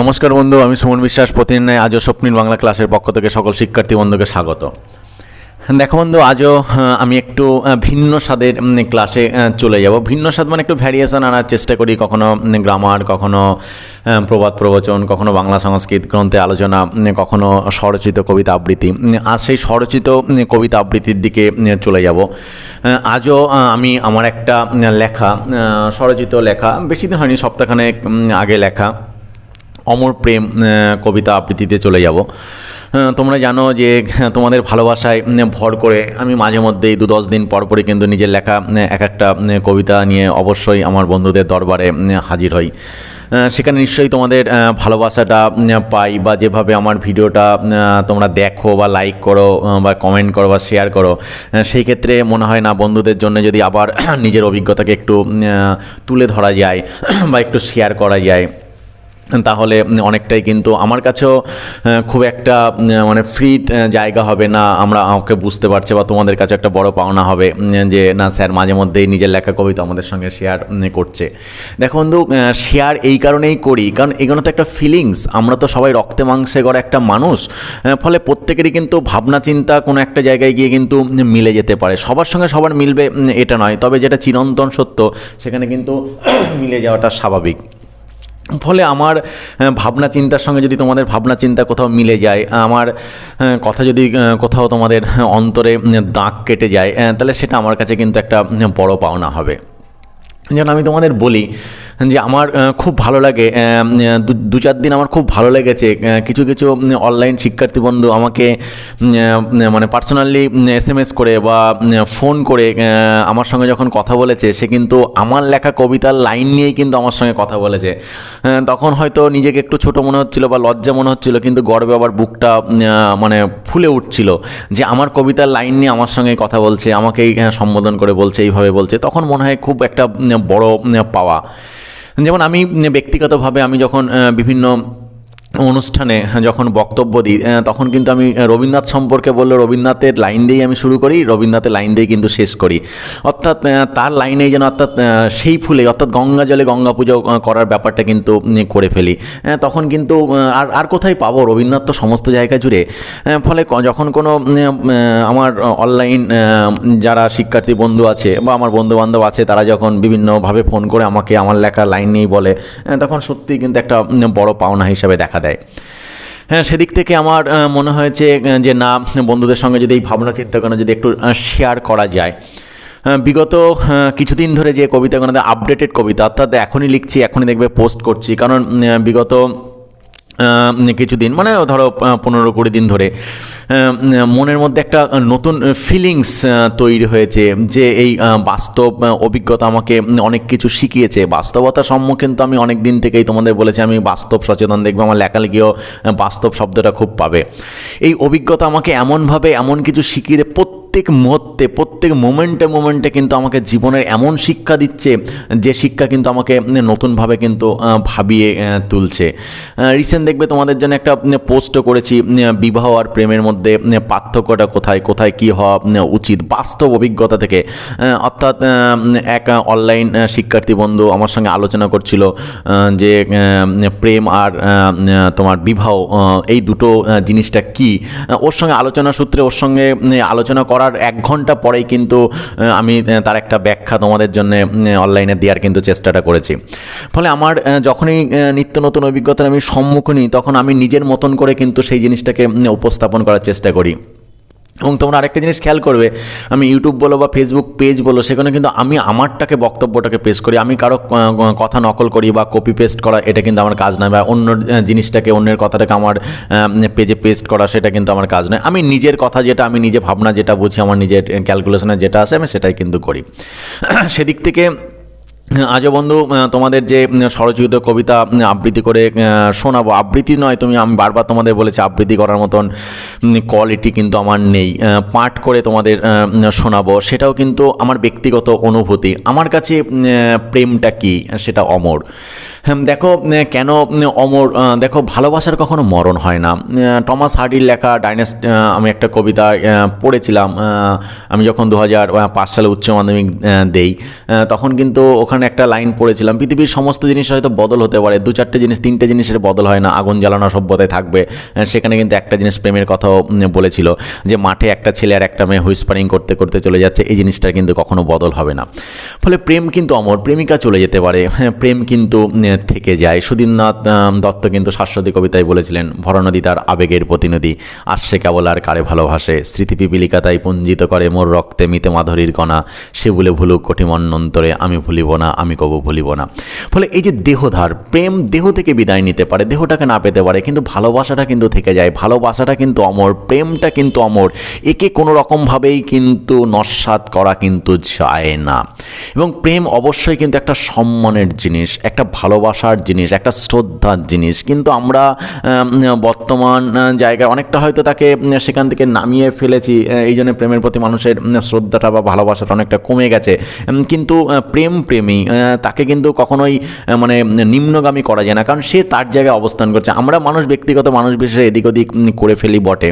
নমস্কার বন্ধু আমি সুমন বিশ্বাস। প্রতিদিন আজও স্বপ্নীল বাংলা ক্লাসের পক্ষ থেকে সকল শিক্ষার্থী বন্ধুকে স্বাগত। দেখো বন্ধু আজও আমি একটু ভিন্ন স্বাদের ক্লাসে চলে যাব। ভিন্ন স্বাদ মানে একটু ভ্যারিয়েশন আনার চেষ্টা করি কখনো গ্রামার কখনো প্রবাদ প্রবচন কখনো বাংলা সংস্কৃত গ্রন্থে আলোচনা কখনো স্বরচিত কবিতা আবৃত্তি। আজ সেই স্বরচিত কবিতা আবৃত্তির দিকে চলে যাব। আজও আমি আমার একটা লেখা স্বরচিত লেখা বেশি দিন হয়নি সপ্তাহখানেক উম, আগে লেখা। অমর প্রেম কবিতা আবৃত্তিতে চলে যাব। তোমরা জানো যে তোমাদের ভালোবাসায় ভর করে আমি মাঝে মধ্যেই দু দশ দিন পর পরই কিন্তু নিজের লেখা এক একটা কবিতা নিয়ে অবশ্যই আমার বন্ধুদের দরবারে হাজির হই। সেখানে নিশ্চয়ই তোমাদের ভালোবাসাটা পাই বা যেভাবে আমার ভিডিওটা তোমরা দেখো বা লাইক করো বা কমেন্ট করো বা শেয়ার করো সেই ক্ষেত্রে মনে হয় না বন্ধুদের জন্য যদি আবার নিজের অভিজ্ঞতাকে একটু তুলে ধরা যায়, বা একটু শেয়ার করা যায়। তাহলে অনেকটাই কিন্তু আমার কাছেও খুব একটা মানে ফ্রি জায়গা হবে না, আমরা আমাকে বুঝতে পারছে বা তোমাদের কাছে একটা বড় পাওনা হবে যে না স্যার মাঝে মধ্যেই নিজের লেখা কবিতা আমাদের সঙ্গে শেয়ার করছে। দেখো বন্ধু শেয়ার এই কারণেই করি, কারণ এগুলো তো একটা ফিলিংস আমরা তো সবাই রক্তে মাংসে গড়া একটা মানুষ ফলে প্রত্যেকেরই কিন্তু ভাবনা চিন্তা কোনো একটা জায়গায় গিয়ে কিন্তু মিলে যেতে পারে। সবার সঙ্গে সবার মিলবে এটা নয়, তবে যেটা চিরন্তন সত্য, সেখানে কিন্তু মিলে যাওয়াটা স্বাভাবিক। ফলে আমার ভাবনা চিন্তার সঙ্গে যদি তোমাদের ভাবনা চিন্তা কোথাও মিলে যায় আমার কথা যদি কোথাও তোমাদের অন্তরে দাগ কেটে যায় তাহলে সেটা আমার কাছে কিন্তু একটা বড় পাওনা হবে। যেন আমি তোমাদের বলি যে আমার খুব ভালো লাগে দু- চার দিন আমার খুব ভালো লেগেছে কিছু কিছু অনলাইন শিক্ষার্থী বন্ধু আমাকে মানে পার্সোনালি এস এম এস করে বা ফোন করে আমার সঙ্গে যখন কথা বলেছে, সে কিন্তু আমার লেখা কবিতার লাইন নিয়েই কিন্তু আমার সঙ্গে কথা বলেছে। তখন হয়তো নিজেকে একটু ছোট মনে হচ্ছিল বা লজ্জা মনে হচ্ছিল, কিন্তু গর্বে আবার বুকটা মানে ফুলে উঠছিল যে আমার কবিতার লাইন নিয়ে আমার সঙ্গে কথা বলছে, আমাকেই সম্বোধন করে বলছে, এইভাবে বলছে। তখন মনে হয় খুব একটা বড় পাওয়া। যেমন আমি ব্যক্তিগতভাবে আমি যখন বিভিন্ন অনুষ্ঠানে যখন বক্তব্য দিই তখন কিন্তু আমি রবীন্দ্রনাথ সম্পর্কে বললে রবীন্দ্রনাথের লাইন দিয়েই আমি শুরু করি, রবীন্দ্রনাথের লাইন দিয়েই কিন্তু শেষ করি। অর্থাৎ তার লাইনেই যেন অর্থাৎ সেই ফুলে, অর্থাৎ গঙ্গা জলে গঙ্গা পুজো করার ব্যাপারটা কিন্তু করে ফেলি। তখন কিন্তু আর আর কোথায় পাবো? রবীন্দ্রনাথ তো সমস্ত জায়গা জুড়ে। ফলে যখন কোনো আমার অনলাইন যারা শিক্ষার্থী বন্ধু আছে বা আমার বন্ধু বান্ধব আছে, তারা যখন বিভিন্নভাবে ফোন করে আমাকে, আমার লেখা লাইন নিয়েই বলে তখন সত্যিই কিন্তু একটা বড় পাওনা হিসাবে দেখা দেয়। হ্যাঁ সেদিক থেকে আমার মনে হয়েছে যে না, বন্ধুদের সঙ্গে যদি এই ভাবনা চিন্তা করে যদি একটু শেয়ার করা যায়। বিগত কিছুদিন ধরে যে কবিতাগুলো আপডেটেড কবিতা, অর্থাৎ এখনই লিখছি, এখনই দেখবে পোস্ট করছি। কারণ বিগত কিছুদিন মানে ধরো পনেরো কুড়ি দিন ধরে মনের মধ্যে একটা নতুন ফিলিংস তৈরি হয়েছে যে এই বাস্তব অভিজ্ঞতা আমাকে অনেক কিছু শিখিয়েছে। বাস্তবতার সম্মুখীন তো আমি অনেক দিন থেকেই তোমাদের বলেছি আমি বাস্তব সচেতন দেখব আমার লেখালেখিও বাস্তব শব্দটা খুব পাবে। এই অভিজ্ঞতা আমাকে এমনভাবে এমন কিছু শিখিয়ে দেয়, প্রত্যেক মুহূর্তে, প্রত্যেক মোমেন্টে মোমেন্টে কিন্তু আমাকে জীবনের এমন শিক্ষা দিচ্ছে, যে শিক্ষা কিন্তু আমাকে নতুনভাবে কিন্তু ভাবিয়ে তুলছে। রিসেন্ট দেখবে তোমাদের জন্য একটা পোস্টও করেছি বিবাহ আর প্রেমের মধ্যে পার্থক্যটা কোথায় কোথায় কি হওয়া উচিত? বাস্তব অভিজ্ঞতা থেকে। অর্থাৎ এক অনলাইন শিক্ষার্থী বন্ধু আমার সঙ্গে আলোচনা করছিল যে প্রেম আর তোমার বিবাহ এই দুটো জিনিসটা কি? ওর সঙ্গে আলোচনা সূত্রে, ওর সঙ্গে আলোচনা আলোচনা করার এক ঘণ্টা পরেই কিন্তু আমি তার একটা ব্যাখ্যা তোমাদের জন্য অনলাইনে দেওয়ার কিন্তু চেষ্টাটা করেছি। ফলে আমার যখনই নিত্য নতুন অভিজ্ঞতার আমি সম্মুখীন তখন আমি নিজের মতন করে কিন্তু সেই জিনিসটাকে উপস্থাপন করার চেষ্টা করি। এবং তোমরা আরেকটা জিনিস খেয়াল করবে, আমি ইউটিউব বলো বা ফেসবুক পেজ বলো, সেখানে কিন্তু আমি আমারটাকে, বক্তব্যটাকে পেশ করি। আমি কারও কথা নকল করি বা কপি পেস্ট করা, এটা কিন্তু আমার কাজ নয় বা অন্য জিনিসটাকে, অন্যের কথাটাকে আমার পেজে পেস্ট করা, সেটা কিন্তু আমার কাজ নয়। আমি নিজের কথা যেটা, আমি নিজে ভাবনা যেটা বুঝি, আমার নিজের ক্যালকুলেশনে যেটা আছে আমি সেটাই কিন্তু করি। সেদিক থেকে আজও বন্ধু তোমাদের যে সরচিত কবিতা আবৃত্তি করে শোনাবো। আবৃত্তি নয়, তুমি আমি বারবার তোমাদের বলেছি, আবৃত্তি করার মতন কোয়ালিটি কিন্তু আমার নেই। পাঠ করে তোমাদের শোনাবো। সেটাও কিন্তু আমার ব্যক্তিগত অনুভূতি। আমার কাছে প্রেমটা কি? সেটা অমর। দেখো কেন অমর দেখো ভালোবাসার কখনো মরণ হয় না। টমাস হার্ডির লেখা ডাইনেস্ট আমি একটা কবিতা পড়েছিলাম আমি যখন দু হাজার পাঁচ সালে উচ্চ মাধ্যমিক দেই তখন কিন্তু ওখানে একটা লাইন পড়েছিলাম পৃথিবীর সমস্ত জিনিস হয়তো বদল হতে পারে দু চারটে জিনিস তিনটে জিনিসের বদল হয় না আগুন জ্বালানো সভ্যতায় থাকবে সেখানে কিন্তু একটা জিনিস প্রেমের কথাও বলেছিল যে মাঠে একটা ছেলে আর একটা মেয়ে হুইসপারিং করতে করতে চলে যাচ্ছে এই জিনিসটার কিন্তু কখনো বদল হবে না। ফলে প্রেম কিন্তু অমর প্রেমিকা চলে যেতে পারে হ্যাঁ, প্রেম কিন্তু থেকে যায়। সুদীননাথ দত্ত কিন্তু শাশ্বতী কবিতায় বলেছিলেন ভরনদী তার আবেগের প্রতিনদী আসছে কেবল আর কারে ভালোবাসে। স্মৃতি পিপিলিকা তাই পুঞ্জিত করে মোর রক্তে মিতে মাধুরীর কণা। সে বলে, ভুলুক কঠিম অন্যন্তরে, আমি ভুলিব না, আমি কবু ভুলিব না। ফলে এই যে দেহধার, প্রেম দেহ থেকে বিদায় নিতে পারে, দেহটাকে না পেতে পারে, কিন্তু ভালোবাসাটা কিন্তু থেকে যায়। ভালোবাসাটা কিন্তু অমর, প্রেমটা কিন্তু অমর। একে কোনো রকমভাবেই কিন্তু নস্বাত করা কিন্তু যায় না। এবং প্রেম অবশ্যই কিন্তু একটা সম্মানের জিনিস, একটা ভালোবাসার জিনিস, একটা শ্রদ্ধার জিনিস। কিন্তু আমরা বর্তমান জায়গায় অনেকটা হয়তো তাকে সেখান থেকে নামিয়ে ফেলেছি এই জন্য প্রেমের প্রতি মানুষের শ্রদ্ধাটা বা ভালোবাসাটা অনেকটা কমে গেছে। কিন্তু প্রেম প্রেমী তাকে কিন্তু কখনোই মানে নিম্নগামী করা যায় না। কারণ সে তার জায়গায় অবস্থান করছে। আমরা মানুষ ব্যক্তিগত, মানুষ বিশেষে এদিক ওদিক করে ফেলি বটে।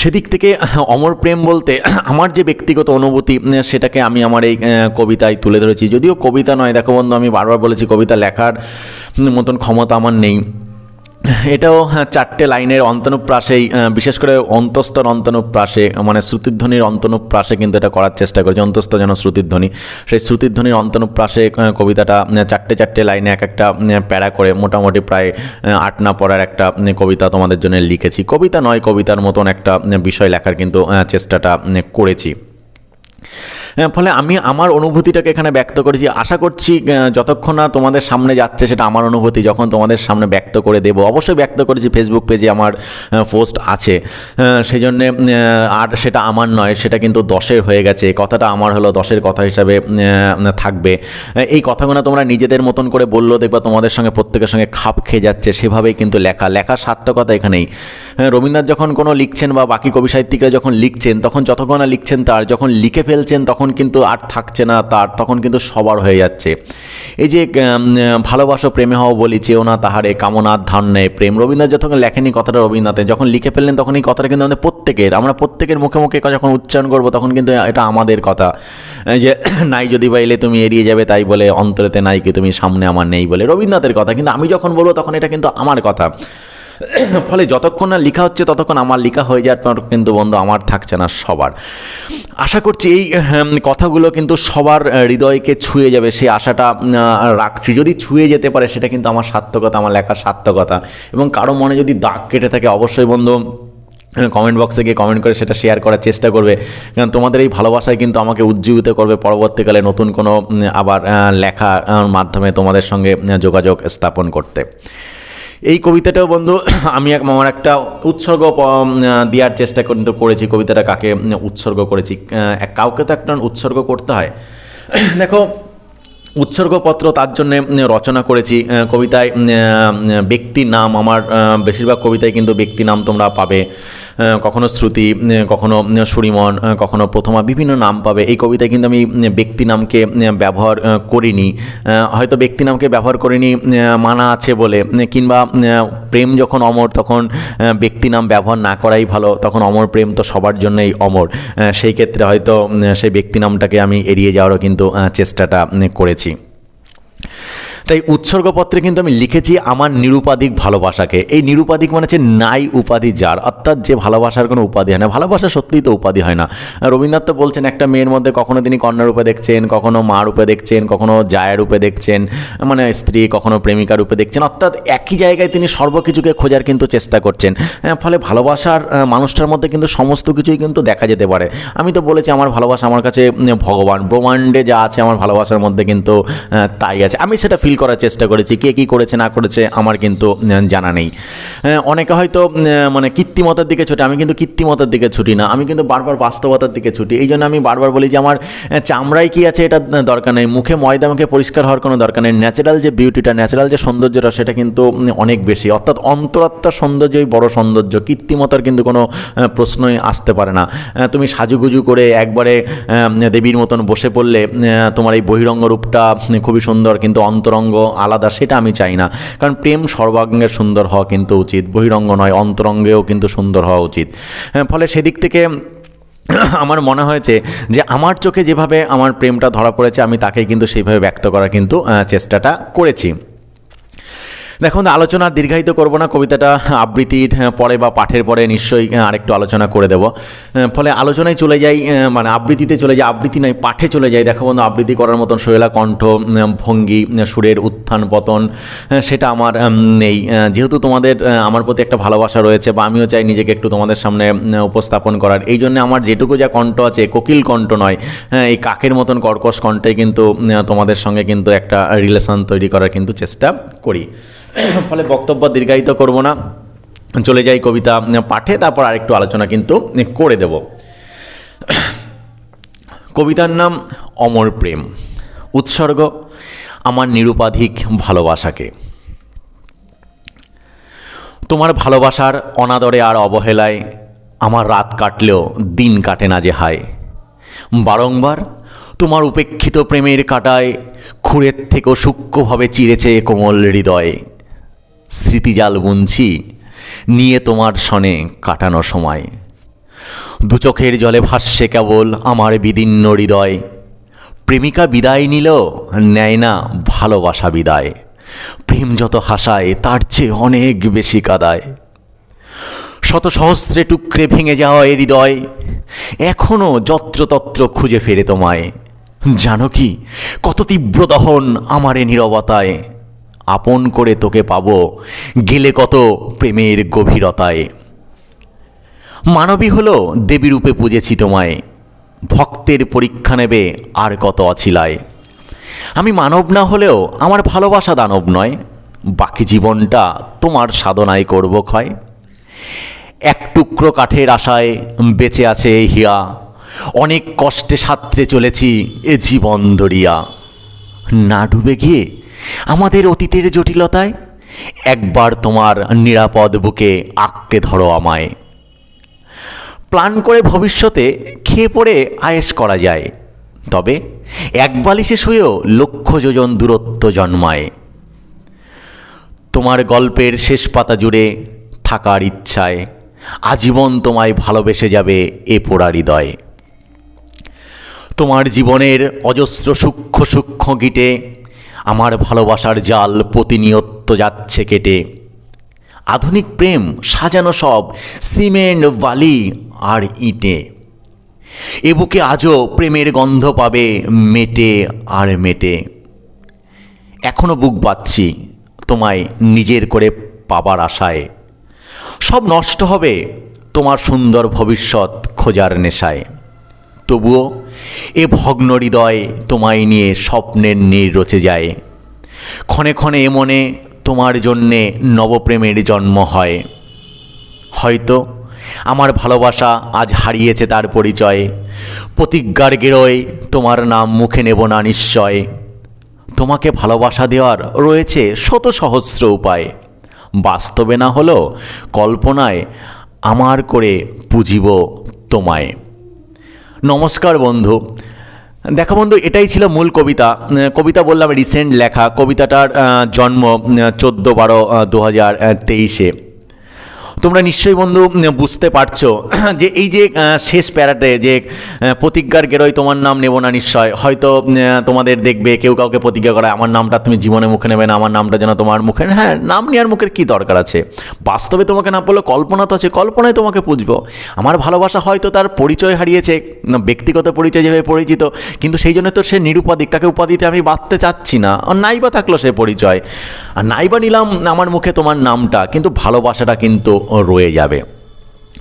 সেদিক থেকে, অমর প্রেম বলতে, আমার যে ব্যক্তিগত অনুভূতি, সেটাকে আমি আমার এই কবিতায় তুলে ধরেছি। যদিও কবিতা নয়, দেখো বন্ধু, আমি বারবার বলেছি কবিতা লেখার মতন ক্ষমতা আমার নেই। এটাও হ্যাঁ, চারটে লাইনের অন্তনুপ্রাসেই বিশেষ করে অন্তস্তর অন্তনুপ্রাসে মানে শ্রুতিধ্বনির অন্তনুপ্রাসে কিন্তু এটা করার চেষ্টা করেছি। অন্তস্থ যেন শ্রুতিধ্বনি সেই শ্রুতিধ্বনির অন্তনুপ্রাসে কবিতাটা চারটে চারটে লাইনে এক একটা প্যারা করে মোটামুটি প্রায় আট না পড়ার একটা কবিতা তোমাদের জন্য লিখেছি। কবিতা নয় কবিতার মতন একটা বিষয় লেখার কিন্তু চেষ্টাটা করেছি। ফলে আমি আমার অনুভূতিটাকে এখানে ব্যক্ত করেছি আশা করছি যতক্ষণ না তোমাদের সামনে যাচ্ছে সেটা আমার অনুভূতি, যখন তোমাদের সামনে ব্যক্ত করে দেব। অবশ্যই ব্যক্ত করেছি ফেসবুক পেজে আমার পোস্ট আছে। সেই জন্যে আর সেটা আমার নয়, সেটা কিন্তু দশের হয়ে গেছে। কথাটা আমার হলো দশের কথা হিসাবে থাকবে। এই কথাগুলো তোমরা নিজেদের মতন করে বললেও দেখবা তোমাদের সঙ্গে প্রত্যেকের সঙ্গে খাপ খেয়ে যাচ্ছে, সেভাবেই কিন্তু লেখা। লেখার সার্থকতা এখানেই। রবীন্দ্রনাথ যখন কোনো লিখছেন বা বাকি কবি সাহিত্যিকরা যখন লিখছেন, তখন যতক্ষণ লিখছেন তার, যখন লিখে ফেলছেন, তখন কিন্তু আর থাকছে না, তার তখন কিন্তু সবার হয়ে যাচ্ছে। এই যে ভালোবাসো প্রেমে হও বলি, চেও না তাহারে কামনার ধান নেয় প্রেম রবীন্দ্রনাথ যখন লেখেনি কথাটা রবীন্দ্রনাথে, যখন লিখে ফেললেন তখন এই কথাটা কিন্তু আমাদের প্রত্যেকের, আমরা প্রত্যেকের মুখে মুখে যখন উচ্চারণ করব তখন কিন্তু এটা আমাদের কথা। যে, নাই যদি বা এলে তুমি এড়িয়ে যাবে তাই বলে, অন্তরেতে নাই কি তুমি সামনে আমার নেই বলে। রবীন্দ্রনাথের কথা, কিন্তু আমি যখন বলব তখন এটা কিন্তু আমার কথা। ফলে যতক্ষণ না লেখা হচ্ছে ততক্ষণ আমার লেখা হয়ে যাওয়ার পর কিন্তু বন্ধু আমার থাকছে না সবার। আশা করছি এই উম, কথাগুলো কিন্তু সবার হৃদয়কে ছুঁয়ে যাবে সেই আশাটা রাখছি। যদি ছুঁয়ে যেতে পারে সেটা কিন্তু আমার সার্থকতা আমার লেখার সার্থকতা। এবং কারও মনে যদি দাগ কেটে থাকে অবশ্যই বন্ধু কমেন্ট বক্সে গিয়ে কমেন্ট করে সেটা শেয়ার করার চেষ্টা করবে। কারণ তোমাদের এই ভালোবাসায় কিন্তু আমাকে উজ্জীবিত করবে পরবর্তীকালে নতুন কোনো আবার আহ, লেখা মাধ্যমে তোমাদের সঙ্গে যোগাযোগ স্থাপন করতে। এই কবিতাটাও বন্ধু, আমি এক আমার একটা উৎসর্গ দেওয়ার চেষ্টা কিন্তু করেছি, কবিতাটা কাকে উৎসর্গ করেছি। কাউকে তো একটা উৎসর্গ করতে হয়। দেখো, উৎসর্গপত্র তার জন্যে রচনা করেছি। কবিতায় ব্যক্তির নাম, আমার বেশিরভাগ কবিতায় কিন্তু ব্যক্তি নাম তোমরা পাবে। কখনো শ্রুতি, কখনো সুরিমন, কখনো প্রথমা, বিভিন্ন নাম পাবে। এই কবিতায় কিন্তু আমি ব্যক্তি নামকে ব্যবহার করিনি। হয়তো ব্যক্তি নামকে ব্যবহার করিনি মানা আছে বলে। কিংবা প্রেম যখন অমর, তখন ব্যক্তি নাম ব্যবহার না করাই ভালো। তখন অমর প্রেম তো সবার জন্যই অমর। সেই ক্ষেত্রে হয়তো সেই ব্যক্তি নামটাকে আমি এড়িয়ে যাওয়ারও কিন্তু চেষ্টাটা করেছি। তাই উৎসর্গপত্রে কিন্তু আমি লিখেছি আমার নিরুপাধিক ভালোবাসাকে। এই নিরুপাধিক মানে হচ্ছে নাই উপাধি যার। অর্থাৎ যে ভালোবাসার কোনো উপাধি হয় না। ভালোবাসা সত্যিই তো উপাধি হয় না। রবীন্দ্রনাথ তো বলছেন, একটা মেয়ের মধ্যে কখনো তিনি কন্যা রূপে দেখছেন, কখনো মা রূপে দেখছেন, কখনো জায়ের রূপে দেখছেন মানে স্ত্রী, কখনো প্রেমিকা রূপে দেখছেন। অর্থাৎ একই জায়গায় তিনি সর্বকিছুকে খোঁজার কিন্তু চেষ্টা করছেন। ফলে ভালোবাসার মানুষটার মধ্যে কিন্তু সমস্ত কিছুই কিন্তু দেখা যেতে পারে। আমি তো বলেছি, আমার ভালোবাসা আমার কাছে ভগবান। ব্রহ্মাণ্ডে যা আছে আমার ভালোবাসার মধ্যে কিন্তু তাই আছে। আমি সেটা ফিল করার চেষ্টা করেছি, কে কী করেছে, না করেছে, আমার কিন্তু জানা নেই। অনেকে হয়তো মানে কৃত্রিমতার দিকে ছুটে, আমি কিন্তু কৃত্রিমতার দিকে ছুটি না, আমি কিন্তু বারবার বাস্তবতার দিকে ছুটি। এই জন্য আমি বারবার বলি যে, আমার চামড়ায় কি আছে এটা দরকার নেই, মুখে ময়দা, মুখে পরিষ্কার হওয়ার কোনো দরকার নেই। ন্যাচারাল যে বিউটিটা ন্যাচারাল যে সৌন্দর্যটা, সেটা কিন্তু অনেক বেশি। অর্থাৎ অন্তরাত্মার সৌন্দর্যই বড় সৌন্দর্য কৃত্রিমতার কিন্তু কোনো প্রশ্নই আসতে পারে না। তুমি সাজুগুজু করে একবারে দেবীর মতন বসে পড়লে তোমার এই বহিরঙ্গ রূপটা খুবই সুন্দর, কিন্তু অন্তরঙ্গ বহিরঙ্গ আলাদা সেটা আমি চাই না। কারণ প্রেম সর্বাঙ্গে সুন্দর হওয়া কিন্তু উচিত বহিরঙ্গ নয় অন্তরঙ্গেও কিন্তু সুন্দর হওয়া উচিত। হ্যাঁ, ফলে সেদিক থেকে আমার মনে হয়েছে যে আমার চোখে যেভাবে আমার প্রেমটা ধরা পড়েছে আমি তাকে কিন্তু সেইভাবে ব্যক্ত করার কিন্তু চেষ্টাটা করেছি। দেখুন, আলোচনা দীর্ঘায়িত করব না, কবিতাটা আবৃত্তির পরে বা পাঠের পরে নিশ্চয়ই আরেকটু আলোচনা করে দেব। ফলে আলোচনায় চলে যাই মানে আবৃত্তিতে চলে যাই, আবৃত্তি নয়, পাঠে চলে যাই। দেখো বন্ধু, আবৃত্তি করার মতন শৈলা কণ্ঠ ভঙ্গি সুরের উত্থান, পতন সেটা আমার নেই। যেহেতু তোমাদের আমার প্রতি একটা ভালোবাসা রয়েছে বা আমিও চাই নিজেকে একটু তোমাদের সামনে উপস্থাপন করার। এই জন্য আমার যেটুকু যা কণ্ঠ আছে, কোকিল কণ্ঠ নয় হ্যাঁ এই কাকের মতন কর্কশ কণ্ঠে কিন্তু তোমাদের সঙ্গে কিন্তু একটা রিলেশন তৈরি করার কিন্তু চেষ্টা করি। ফলে বক্তব্য দীর্ঘায়িত করব না। চলে যাই কবিতা পাঠে, তারপর আরেকটু আলোচনা কিন্তু করে দেব। কবিতার নাম অমর প্রেম। উৎসর্গ, আমার নিরুপাধিক ভালোবাসাকে। তোমার ভালোবাসার অনাদরে আর অবহেলায় আমার রাত কাটলেও দিন কাটে না যে হায়। বারংবার তোমার উপেক্ষিত প্রেমের কাটায় খুঁড়ের থেকেও সূক্ষ্মভাবে চিরেছে কোমল হৃদয়। স্মৃতিজাল বুনছি নিয়ে তোমার সনে কাটানো সময়। দু চোখের জলে ভাসছে কেবল আমার বিদীর্ণ হৃদয়। প্রেমিকা বিদায় নিল নেয় না ভালোবাসা বিদায়। প্রেম যত হাসায়, তার চেয়ে অনেক বেশি কাদায়। শত সহস্রে টুকরে ভেঙে যাওয়া এ হৃদয় এখনও যত্রতত্র খুঁজে ফেরে তোমায়। জানো কি, কত তীব্র দহন আমার নীরবতায়। আপন করে তোকে পাব। গেলে কত প্রেমের গভীরতায়। মানবী হলো দেবী রূপে পুজেছি তোমায়। ভক্তের পরীক্ষা নেবে আর কত অছিলায়। আমি মানব না হলেও আমার ভালোবাসা দানব নয়। বাকি জীবনটা তোমার সাধনায় করব ক্ষয়। এক টুকরো কাঠের আশায় বেঁচে আছে এই হিয়া। অনেক কষ্টে সাঁতরে চলেছি এ জীবন দরিয়া না ডুবে গিয়ে আমাদের অতীতের জটিলতায়? একবার তোমার নিরাপদ বুকে আঁকড়ে ধরো আমায়। প্ল্যান করে ভবিষ্যতে খেয়ে পড়ে আয়েস করা যায়। তবে এক বালিশে শুয়েও লক্ষ যোজন দূরত্ব জন্মায়। তোমার গল্পের শেষ পাতা জুড়ে থাকার ইচ্ছায় আজীবন তোমায় ভালোবেসে যাবে এ পোড়া হৃদয়। তোমার জীবনের অজস্র সূক্ষ্ম সূক্ষ্ম গিটে আমার ভালোবাসার জাল প্রতিনিয়ত যাচ্ছে কেটে। আধুনিক প্রেম সাজানো সব, সিমেন্ট, বালি আর ইটে। এ বুকে আজও প্রেমের গন্ধ পাবে মেটে আর মেটে। এখনও বুক বাচ্ছি তোমায় নিজের করে পাবার আশায়। সব নষ্ট হবে তোমার সুন্দর ভবিষ্যৎ খোঁজার নেশায়। তবুও এ ভগ্ন হৃদয় তোমায় নিয়ে স্বপ্নের নীর রচে যায়। ক্ষণে ক্ষণে এ মনে তোমার জন্যে নবপ্রেমের জন্ম হয়। হয়তো আমার ভালোবাসা আজ হারিয়েছে তার পরিচয়। প্রতিজ্ঞার গেরোয় তোমার নাম মুখে নেব না নিশ্চয়। তোমাকে ভালোবাসা দেওয়ার রয়েছে শত সহস্র উপায়। বাস্তবে না হলো কল্পনায় আমার করে পুজিব তোমায়। নমস্কার বন্ধু। দেখো বন্ধু, এটাই ছিল মূল কবিতা। কবিতা বললাম রিসেন্ট লেখা। কবিতাটার জন্ম চোদ্দ বারো দু হাজার তেইশে। তোমরা নিশ্চয়ই বন্ধু বুঝতে পারছ যে এই যে শেষ প্যারাটে যে প্রতিজ্ঞার গেরোয় তোমার নাম নেব না নিশ্চয়। হয়তো তোমাদের দেখবে কেউ কাউকে প্রতিজ্ঞা করে আমার নামটা তুমি জীবনে মুখে নেবে না, আমার নামটা যেন তোমার মুখে হ্যাঁ নাম নেওয়ার মুখের কী দরকার আছে? বাস্তবে তোমাকে না বললে কল্পনা তো আছে, কল্পনায় তোমাকে পুজবো। আমার ভালোবাসা হয়তো তার পরিচয় হারিয়েছে ব্যক্তিগত পরিচয় যেভাবে পরিচিত, কিন্তু সেই জন্য তো সে নিরুপাধিক, তাকে উপাধিতে আমি বাঁধতে চাচ্ছি না। নাইবা থাকল সে পরিচয়। আর নাইবা নিলাম আমার মুখে তোমার নামটা, কিন্তু ভালোবাসাটা কিন্তু রয়ে যাবে।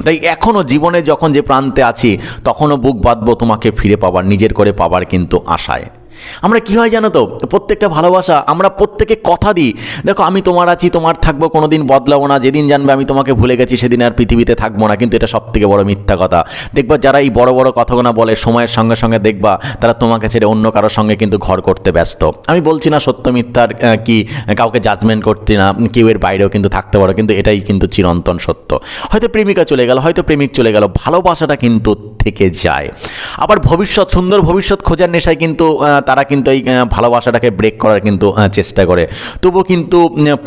তাই এখনও জীবনে যখন যে প্রান্তে আছি তখনও বুক বাঁধবো তোমাকে ফিরে পাবার, নিজের করে পাবার কিন্তু আশায়। আমরা কী হয় জানো তো? প্রত্যেকটা ভালোবাসা আমরা প্রত্যেকে কথা দিই। দেখো, আমি তোমার আছি, তোমার থাকব কোনো দিন বদলাবো না। যেদিন জানবে আমি তোমাকে ভুলে গেছি, সেদিন আর পৃথিবীতে থাকব না। কিন্তু এটা সবথেকে বড় মিথ্যা কথা। দেখবা, যারা এই বড় বড় কথাগুলো বলে, সময়ের সঙ্গে সঙ্গে দেখবা, তারা তোমাকে ছেড়ে অন্য কারোর সঙ্গে কিন্তু ঘর করতে ব্যস্ত। আমি বলছি না সত্য মিথ্যার কি, কাউকে জাজমেন্ট করতে না, কেউ এর বাইরেও কিন্তু থাকতে পারো, কিন্তু এটাই কিন্তু চিরন্তন সত্য। হয়তো প্রেমিকা চলে গেল, হয়তো প্রেমিক চলে গেল। ভালোবাসাটা কিন্তু থেকে যায়। আবার ভবিষ্যৎ, সুন্দর ভবিষ্যৎ খোঁজার নেশায় কিন্তু তারা কিন্তু এই ভালোবাসাটাকে ব্রেক করার কিন্তু চেষ্টা করে। তবুও কিন্তু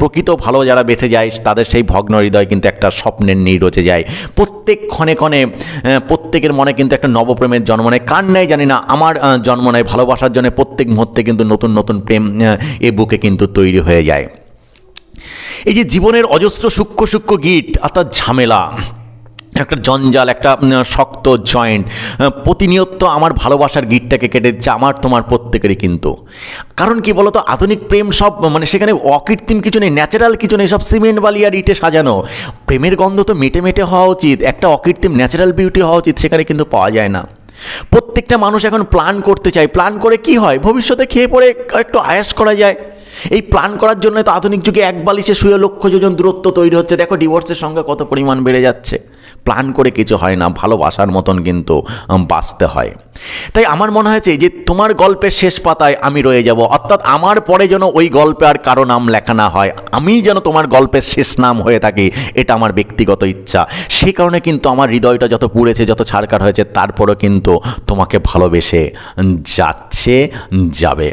প্রকৃত ভালো যারা বেঁচে যায়, তাদের সেই ভগ্ন হৃদয় কিন্তু একটা স্বপ্নের নীড় রচে যায়। প্রত্যেক ক্ষণে ক্ষণে প্রত্যেকের মনে কিন্তু একটা নবপ্রেমের জন্ম নেয়। কার নেয় জানি না, আমার জন্ম নেয়। ভালোবাসার জন্য প্রত্যেক মুহূর্তে কিন্তু নতুন নতুন প্রেম এ বুকে কিন্তু তৈরি হয়ে যায়। এই যে জীবনের অজস্র সূক্ষ্ম সূক্ষ্ম গিট অর্থাৎ ঝামেলা একটা জঞ্জাল, একটা শক্ত জয়েন্ট প্রতিনিয়ত আমার ভালোবাসার গিটটাকে কেটে দিচ্ছে, আমার, তোমার প্রত্যেকেরই কিন্তু। কারণ কি বলতো, আধুনিক প্রেম সব মানে সেখানে অকৃত্রিম কিছু নেই ন্যাচারাল কিছু নেই, সব সিমেন্ট বালি আর ইটে সাজানো। প্রেমের গন্ধ তো মেটে মেটে হওয়া উচিত, একটা অকৃত্রিম ন্যাচারাল বিউটি হওয়া উচিত, সেখানে কিন্তু পাওয়া যায় না। প্রত্যেকটা মানুষ এখন প্ল্যান করতে চায় প্ল্যান করে কি হয়? ভবিষ্যতে খেয়ে পড়ে একটু আয়াস করা যায়। এই প্ল্যান করার জন্য তো আধুনিক যুগে এক বালিশে শুয়ে লক্ষ যোজন দূরত্ব তৈরি হচ্ছে। দেখো ডিভোর্সের সংখ্যা কত পরিমাণ বেড়ে যাচ্ছে। প্ল্যান করে কিছু হয় না, ভালোবাসার মতন কিন্তু বাঁচতে হয়। তাই আমার মনে হয়েছে যে তোমার গল্পের শেষ পাতায় আমি রয়ে যাব। অর্থাৎ আমার পরে যেন ওই গল্পে আর কারও নাম লেখা না হয়। আমি যেন তোমার গল্পের শেষ নাম হয়ে থাকি, এটা আমার ব্যক্তিগত ইচ্ছা। সে কারণে কিন্তু আমার হৃদয়টা যত পুড়েছে, যত ছাড়কার হয়েছে, তারপরও কিন্তু তোমাকে ভালোবেসে যাচ্ছে, যাবে।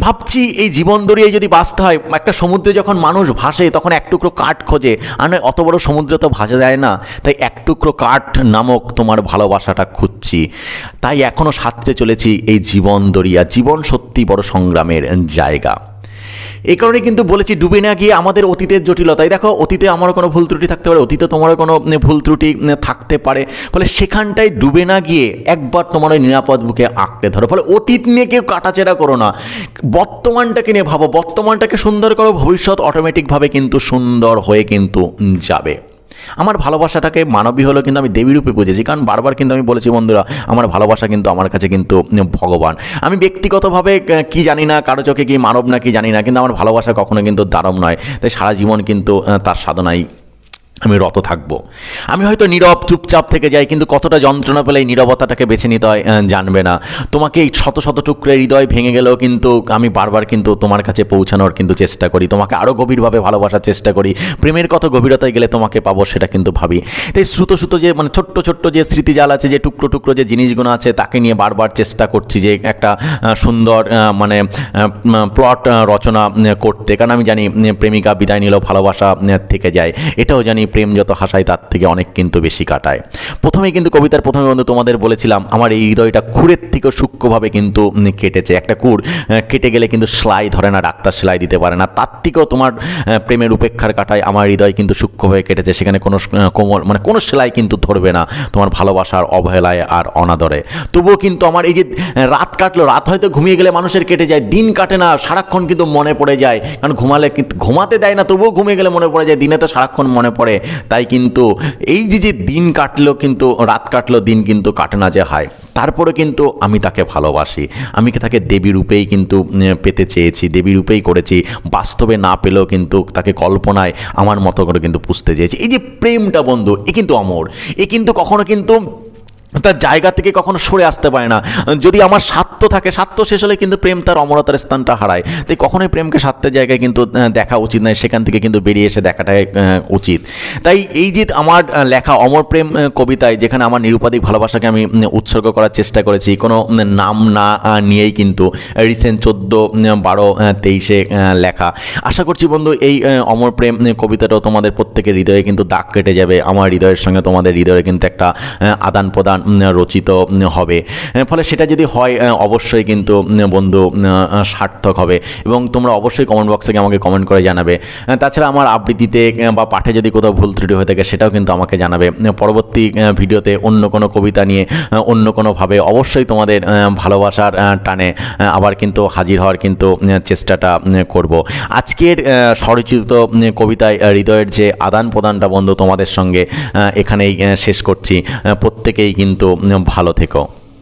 ভাবছি এই জীবন দড়িয়ে যদি বাঁচতে হয়, একটা সমুদ্রে যখন মানুষ ভাসে, তখন এক টুকরো কাঠ খোঁজে। আর অত বড় সমুদ্রে তো ভাসা যায় না। তাই এক টুকরো কাঠ নামক তোমার ভালোবাসাটা খুঁজছি। তাই এখনও সাঁতরে চলেছি এই জীবন দরিয়া জীবন সত্যি বড় সংগ্রামের জায়গা। এই কারণে কিন্তু বলেছি, ডুবে না গিয়ে আমাদের অতীতের জটিলতায় দেখো, অতীতে আমারও কোনো ভুল ত্রুটি থাকতে পারে, অতীতে তোমারও কোনো ভুল ত্রুটি থাকতে পারে। ফলে সেখানটায় ডুবে না গিয়ে একবার তোমার ওই নিরাপদ বুকে আঁকড়ে ধরো। ফলে অতীত নিয়ে কেউ কাটাচেরা করো না। বর্তমানটাকে নিয়ে ভাবো, বর্তমানটাকে সুন্দর করো, ভবিষ্যৎ অটোমেটিকভাবে কিন্তু সুন্দর হয়ে কিন্তু যাবে। আমার ভালোবাসাটাকে মানবী হলো কিন্তু আমি দেবীরূপে বুঝেছি, কারণ বারবার কিন্তু আমি বলেছি, বন্ধুরা, আমার ভালোবাসা কিন্তু আমার কাছে কিন্তু ভগবান। আমি ব্যক্তিগতভাবে কি জানি না, কারও চোখে কি মানব না, কি জানি না, কিন্তু আমার ভালোবাসা কখনো কিন্তু দারম নয়। তাই সারা জীবন কিন্তু তার সাধনায় আমি রত থাকব। আমি হয়তো নীরব, চুপচাপ থেকে যাই, কিন্তু কতটা যন্ত্রণা পেলে এই নীরবতাটাকে বেছে নিতে হয় জানবে না। তোমাকে এই শত শত টুকরে হৃদয় ভেঙে গেলেও কিন্তু আমি বারবার কিন্তু তোমার কাছে পৌঁছানোর কিন্তু চেষ্টা করি। তোমাকে আরও গভীরভাবে ভালোবাসার চেষ্টা করি। প্রেমের কত গভীরতায় গেলে তোমাকে পাবো সেটা কিন্তু ভাবি। তাই শ্রুত শ্রুত যে মানে ছোট্ট ছোট্ট যে স্মৃতিজাল আছে, যে টুকরো টুকরো যে জিনিসগুলো আছে, তাকে নিয়ে বারবার চেষ্টা করছি যে একটা সুন্দর মানে প্লট রচনা করতে। কারণ আমি জানি প্রেমিকা বিদায় নিলেও ভালোবাসা থেকে যায়। এটাও জানি প্রেম যত হাসায় তার থেকে অনেক কিন্তু বেশি কাটায়। প্রথমেই কিন্তু কবিতার প্রথমে বন্ধু তোমাদের বলেছিলাম আমার এই হৃদয়টা খুঁড়ের থেকেও সূক্ষ্মভাবে কিন্তু কেটেছে। একটা আহ, কেটে গেলে কিন্তু সেলাই ধরে না ডাক্তার সেলাই দিতে পারে না। তার থেকেও তোমার প্রেমের উপেক্ষার কাটায় আমার হৃদয় কিন্তু সূক্ষ্মভাবে কেটেছে। সেখানে কোনো কোমল মানে কোনো সেলাই কিন্তু ধরবে না তোমার ভালোবাসার অবহেলায় আর অনাদরে। তবুও কিন্তু আমার এই যে রাত কাটলো রাত হয়তো ঘুমিয়ে গেলে মানুষের কেটে যায় দিন কাটে না সারাক্ষণ কিন্তু মনে পড়ে যায়। কারণ ঘুমালে কিন্তু ঘুমাতে দেয় না তবুও ঘুমিয়ে গেলে মনে পড়ে যায় দিনে তো সারাক্ষণ মনে পড়ে। তাই কিন্তু এই যে যে দিন কাটলো কিন্তু, রাত কাটলো, দিন কিন্তু কাটে না যে হয়। তারপরে কিন্তু আমি তাকে ভালোবাসি। আমি তাকে দেবী রূপেই কিন্তু পেতে চেয়েছি, দেবী রূপেই করেছি। বাস্তবে না পেলেও কিন্তু তাকে কল্পনায় আমার মতো করে কিন্তু পুষতে চেয়েছি। এই যে প্রেমটা বন্ধু, এ কিন্তু অমর। এ কিন্তু কখনো কিন্তু তার জায়গা থেকে কখনো সরে আসতে পারে না। যদি আমার স্বার্থ থাকে, স্বার্থ শেষ হলে কিন্তু প্রেম তার অমরতার স্থানটা হারায়। তাই কখনোই প্রেমকে স্বার্থের জায়গায় কিন্তু দেখা উচিত নয় সেখান থেকে কিন্তু বেরিয়ে এসে দেখাটাই উচিত। তাই এই যে আমার লেখা অমর প্রেম কবিতায় যেখানে আমার নিরুপাধিক ভালোবাসাকে আমি উৎসর্গ করার চেষ্টা করেছি, কোনো নাম না নিয়েই কিন্তু রিসেন্ট চোদ্দ বারো তেইশে লেখা। আশা করছি বন্ধু, এই অমর প্রেম কবিতাটাও তোমাদের প্রত্যেকের হৃদয়ে কিন্তু দাগ কেটে যাবে। আমার হৃদয়ের সঙ্গে তোমাদের হৃদয়ে কিন্তু একটা আদান প্রদান রচিত হবে। ফলে সেটা যদি হয় অবশ্যই কিন্তু বন্ধু সার্থক হবে। এবং তোমরা অবশ্যই কমেন্ট বক্সে আমাকে কমেন্ট করে জানাবে। তাছাড়া আমার আবৃত্তিতে বা পাঠে যদি কোথাও ভুল ত্রুটি হয়ে থাকে, সেটাও কিন্তু আমাকে জানাবে। পরবর্তী ভিডিওতে অন্য কোনো কবিতা নিয়ে অন্য কোনোভাবে অবশ্যই তোমাদের ভালোবাসার টানে আবার কিন্তু হাজির হওয়ার কিন্তু চেষ্টাটা করব। আজকের স্বরচিত কবিতায় হৃদয়ের যে আদান প্রদানটা বন্ধু তোমাদের সঙ্গে এখানেই শেষ করছি। প্রত্যেকেই কিন্তু উম, ভালো থেকো।